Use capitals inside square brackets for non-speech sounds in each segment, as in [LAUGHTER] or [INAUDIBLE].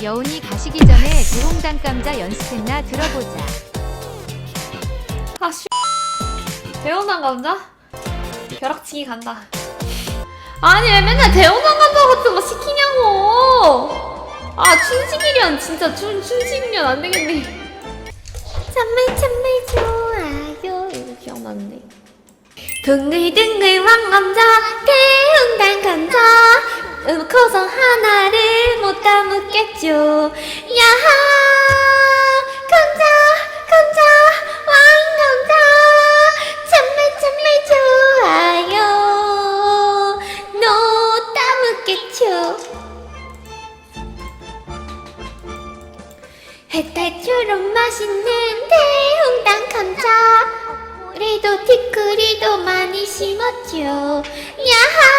여운이 가시기 전에 대홍당 감자 연습했나 들어보자. 아, 씨. 대원한 감자? 벼락치기 간다. 아니, 왜 맨날 대원한 감자 같은 거 시키냐고! 아, 춘식이련, 진짜 춘, 춘식이련 안 되겠네. 참말, 참말 좋아요. 이거 기억나는데. 둥글둥글 왕 감자, 대운당 감자. 음, 커서 하나를 못 담았겠죠. 야하! 감자, 감자, 왕감자. 참말, 참말 좋아요. 너 담았겠죠. 햇살처럼 맛있는 대홍당 감자. 우리도 티크리도 많이 심었죠. 야하!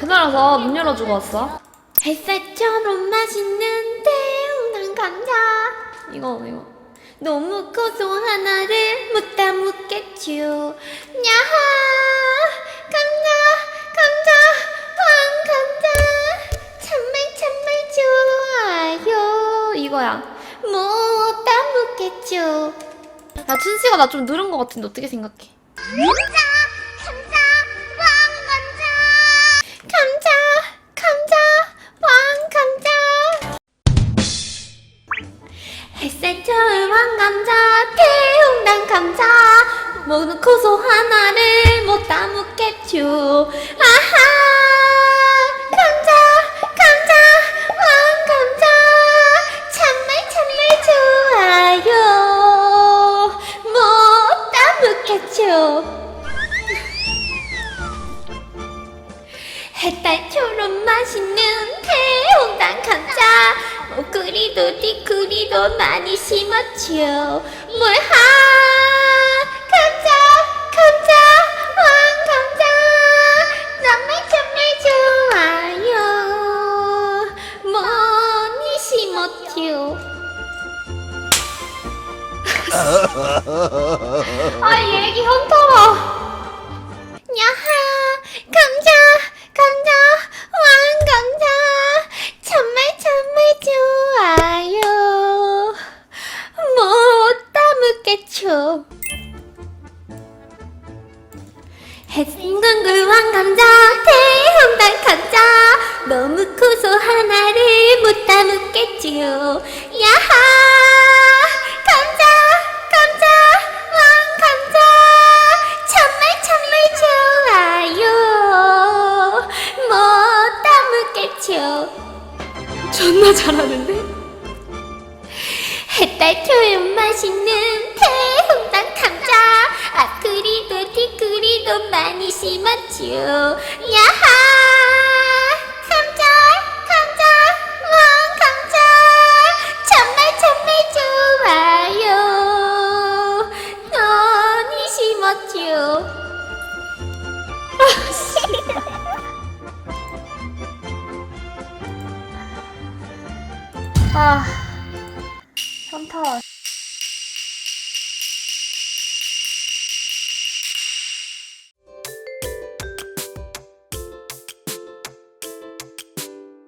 배달 와서 문 열어주고 왔어. 햇살처럼 맛있는 대운한 감자. 이거, 이거. 너무 커서 하나를 못 담았겠죠. 야하! 감자, 감자, 왕 감자. 참말, 참말 좋아요. 이거야. 못 담았겠죠. 야, 춘씨가 나 좀 늘은 것 같은데 어떻게 생각해? 감자, 햇살처럼 왕감자, 대홍당 감자. 모두 커서 하나를 못 담았겠죠. 아하! 감자, 감자, 왕 감자. 참말, 참말 좋아요. 못 담았겠죠. 햇살처럼 맛있는 목그리도 뒤그리도 많이 심었죠 뭘하! 감자! 감자! 왕 감자! 정말 정말 좋아요. 많이 심었죠 [LAUGHS] 아 얘기 현타라 햇승근글 왕감자 대홍당 감자. 너무 커서 하나를 못 담았겠죠 야하! 감자 감자 왕 감자. 정말 정말 좋아요. 못 담았겠죠 존나 잘하는데? 햇살처럼 맛있는 심었죠 야하! 감자 감자 왕감자 정말 정말 좋아요. 많이 심었죠 아 현타